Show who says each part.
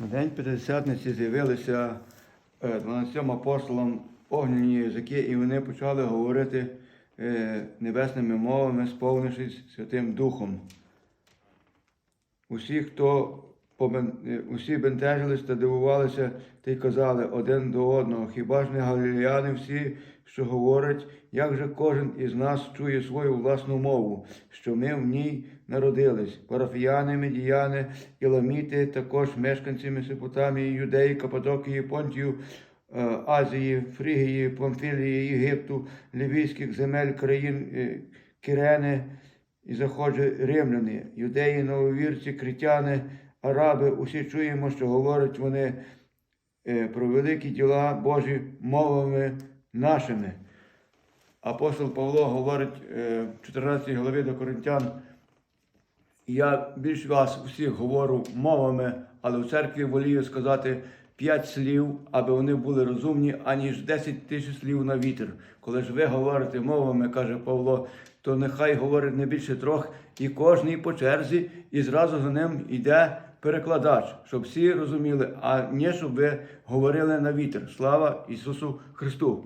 Speaker 1: На день П'ятдесятниці з'явилися е, 12 апостолам огняні язики, і вони почали говорити е, небесними мовами, сповнившись Святим Духом. Усі, хто е, усі бентежились та дивувалися, та й казали один до одного, хіба ж не галілеяни всі, що говорять, як же кожен із нас чує свою власну мову, що ми в ній народились, парафіяни, медіяни, іламіти, також мешканці Месопотамії, Юдеї, Кападокії, Понтію, е, Азії, Фригії, Памфілії, Єгипту, Лівійських земель, країн е, Кирени, і заходжу римляни, юдеї, нововірці, критяни, араби, усі чуємо, що говорять вони е, про великі діла Божі мовами нашими. Апостол Павло говорить е, в 14 главі до Коринтян, я більш вас всіх говорю мовами, але в церкві волію сказати п'ять слів, аби вони були розумні, аніж 10 тисяч слів на вітер. Коли ж ви говорите мовами, каже Павло, то нехай говорить не більше трьох, і кожний по черзі, і зразу за ним йде перекладач, щоб всі розуміли, а не щоб ви говорили на вітер. Слава Ісусу Христу!